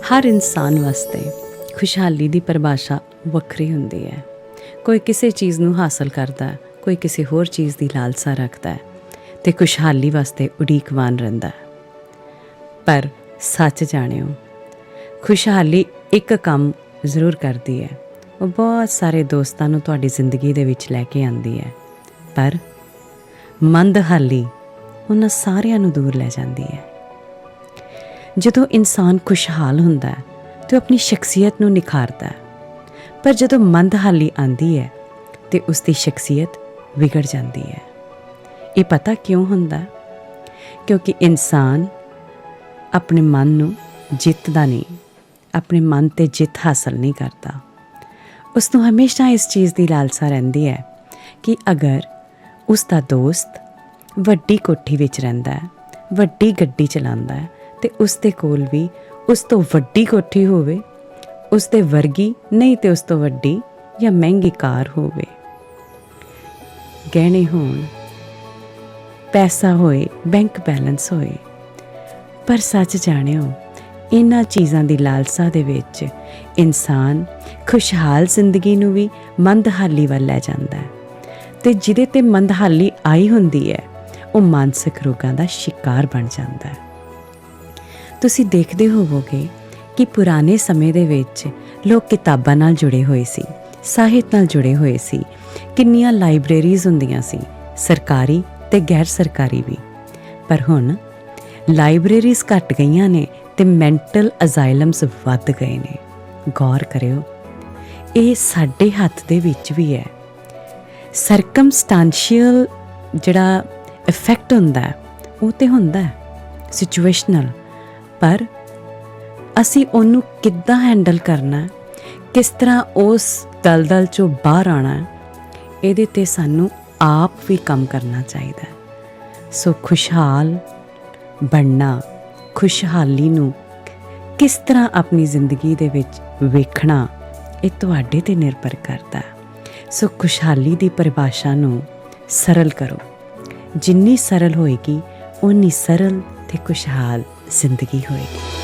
ਹਰ ਇਨਸਾਨ ਵਾਸਤੇ ਖੁਸ਼ਹਾਲੀ ਦੀ ਪਰਿਭਾਸ਼ਾ ਵੱਖਰੀ ਹੁੰਦੀ ਹੈ। ਕੋਈ ਕਿਸੇ ਚੀਜ਼ ਨੂੰ ਹਾਸਲ ਕਰਦਾ ਹੈ, ਕੋਈ ਕਿਸੇ ਹੋਰ ਚੀਜ਼ ਦੀ ਲਾਲਸਾ ਰੱਖਦਾ ਹੈ ਤੇ ਖੁਸ਼ਹਾਲੀ ਵਾਸਤੇ ਉਡੀਕਵਾਨ ਰਹਿੰਦਾ ਹੈ। ਪਰ ਸੱਚ ਜਾਣਿਓ, ਖੁਸ਼ਹਾਲੀ ਇੱਕ ਕੰਮ ਜ਼ਰੂਰ ਕਰਦੀ ਹੈ। ਉਹ ਬਹੁਤ ਸਾਰੇ ਦੋਸਤਾਂ ਨੂੰ ਤੁਹਾਡੀ ਜ਼ਿੰਦਗੀ ਦੇ ਵਿੱਚ ਲੈ ਕੇ ਆਉਂਦੀ ਹੈ। ਪਰ ਮੰਦਹਾਲੀ ਉਹਨਾਂ ਸਾਰਿਆਂ ਨੂੰ ਦੂਰ ਲੈ ਜਾਂਦੀ ਹੈ। ਜਦੋਂ ਇਨਸਾਨ ਖੁਸ਼ਹਾਲ ਹੁੰਦਾ ਹੈ, ਤੇ ਉਹ ਆਪਣੀ ਸ਼ਖਸੀਅਤ ਨੂੰ ਨਿਖਾਰਦਾ ਹੈ। ਪਰ ਜਦੋਂ ਮੰਦਹਾਲੀ ਆਂਦੀ ਹੈ, ਤੇ ਉਸ ਦੀ ਸ਼ਖਸੀਅਤ ਵਿਗੜ ਜਾਂਦੀ ਹੈ। ਇਹ ਪਤਾ ਕਿਉਂ ਹੁੰਦਾ? ਕਿਉਂਕਿ ਇਨਸਾਨ ਆਪਣੇ ਮਨ ਨੂੰ ਜਿੱਤਦਾ ਨਹੀਂ, ਆਪਣੇ ਮਨ ਤੇ ਜਿੱਤ ਹਾਸਲ ਨਹੀਂ ਕਰਦਾ। ਉਸ ਨੂੰ ਹਮੇਸ਼ਾ ਇਸ ਚੀਜ਼ ਦੀ ਲਾਲਸਾ ਰਹਿੰਦੀ ਹੈ ਕਿ ਅਗਰ ਉਸ ਦਾ ਦੋਸਤ ਵੱਡੀ ਕੋਠੀ ਵਿੱਚ ਰਹਿੰਦਾ ਹੈ, ਵੱਡੀ ਗੱਡੀ ਚਲਾਉਂਦਾ ਹੈ ਤੇ ਉਸ ਦੇ ਕੋਲ ਵੀ ਉਸ ਤੋਂ ਵੱਡੀ ਕੋਠੀ ਹੋਵੇ ਉਸ ਦੇ ਵਰਗੀ, ਨਹੀਂ ਤੇ ਉਸ ਤੋਂ ਵੱਡੀ ਜਾਂ ਮਹਿੰਗੀ ਕਾਰ ਹੋਵੇ। ਗਹਿਣੇ ਹੋਣ, ਪੈਸਾ ਹੋਏ, ਬੈਂਕ ਬੈਲੈਂਸ ਹੋਏ। ਪਰ ਸੱਚ ਜਾਣਿਓ, ਇਹਨਾਂ ਚੀਜ਼ਾਂ ਦੀ ਲਾਲਸਾ ਦੇ ਵਿੱਚ ਇਨਸਾਨ ਖੁਸ਼ਹਾਲ ਜ਼ਿੰਦਗੀ ਨੂੰ ਵੀ ਮੰਦਹਾਲੀ ਵੱਲ ਲੈ ਜਾਂਦਾ ਹੈ। ਤੇ ਜਿਹਦੇ ਤੇ ਮੰਦਹਾਲੀ ਆਈ ਹੁੰਦੀ ਹੈ, ਉਹ ਮਾਨਸਿਕ ਰੋਗਾਂ ਦਾ ਸ਼ਿਕਾਰ ਬਣ ਜਾਂਦਾ ਹੈ। ਤੁਸੀਂ ਦੇਖਦੇ ਹੋਵੋਗੇ ਕਿ ਪੁਰਾਣੇ ਸਮੇਂ ਦੇ ਵਿੱਚ ਲੋਕ ਕਿਤਾਬਾਂ ਨਾਲ ਜੁੜੇ ਹੋਏ ਸੀ, ਸਾਹਿਤ ਨਾਲ ਜੁੜੇ ਹੋਏ ਸੀ, ਕਿੰਨੀਆਂ ਲਾਇਬ੍ਰੇਰੀਜ਼ ਹੁੰਦੀਆਂ ਸੀ, ਸਰਕਾਰੀ ਤੇ ਗੈਰ ਸਰਕਾਰੀ ਵੀ। ਪਰ ਹੁਣ ਲਾਇਬ੍ਰੇਰੀਜ਼ ਘਟ ਗਈਆਂ ਨੇ ਤੇ ਮੈਂਟਲ ਅਜ਼ਾਈਲਮਸ ਵੱਧ ਗਏ ਨੇ। ਗੌਰ ਕਰਿਓ, ਇਹ ਸਾਡੇ ਹੱਥ ਦੇ ਵਿੱਚ ਵੀ ਹੈ। ਸਰਕਮਸਟੈਂਸ਼ੀਅਲ ਜਿਹੜਾ ਇਫੈਕਟ ਹੁੰਦਾ ਉਹ ਤੇ ਹੁੰਦਾ ਸਿਚੁਏਸ਼ਨਲ ਪਰ ਅਸੀਂ ਉਹਨੂੰ ਕਿੱਦਾਂ ਹੈਂਡਲ ਕਰਨਾ? ਕਿਸ ਤਰ੍ਹਾਂ ਉਸ ਦਲਦਲ ਚੋਂ ਬਾਹਰ ਆਣਾ ਇਹਦੇ ਤੇ ਸਾਨੂੰ ਆਪ ਵੀ ਕੰਮ ਕਰਨਾ ਚਾਹੀਦਾ ਸੋ ਖੁਸ਼ਹਾਲ ਬਣਨਾ, ਖੁਸ਼ਹਾਲੀ ਨੂੰ ਕਿਸ ਤਰ੍ਹਾਂ ਆਪਣੀ ਜ਼ਿੰਦਗੀ ਦੇ ਵਿੱਚ ਵੇਖਣਾ, ਇਹ ਤੁਹਾਡੇ ਤੇ ਨਿਰਭਰ ਕਰਦਾ ਸੋ ਖੁਸ਼ਹਾਲੀ ਦੀ ਪਰਿਭਾਸ਼ਾ ਨੂੰ ਸਰਲ ਕਰੋ। ਜਿੰਨੀ ਸਰਲ ਹੋਏਗੀ ਉਨੀ ਸਰਲ ਤੇ ਖੁਸ਼ਹਾਲ ਜ਼ਿੰਦਗੀ ਹੋਏਗੀ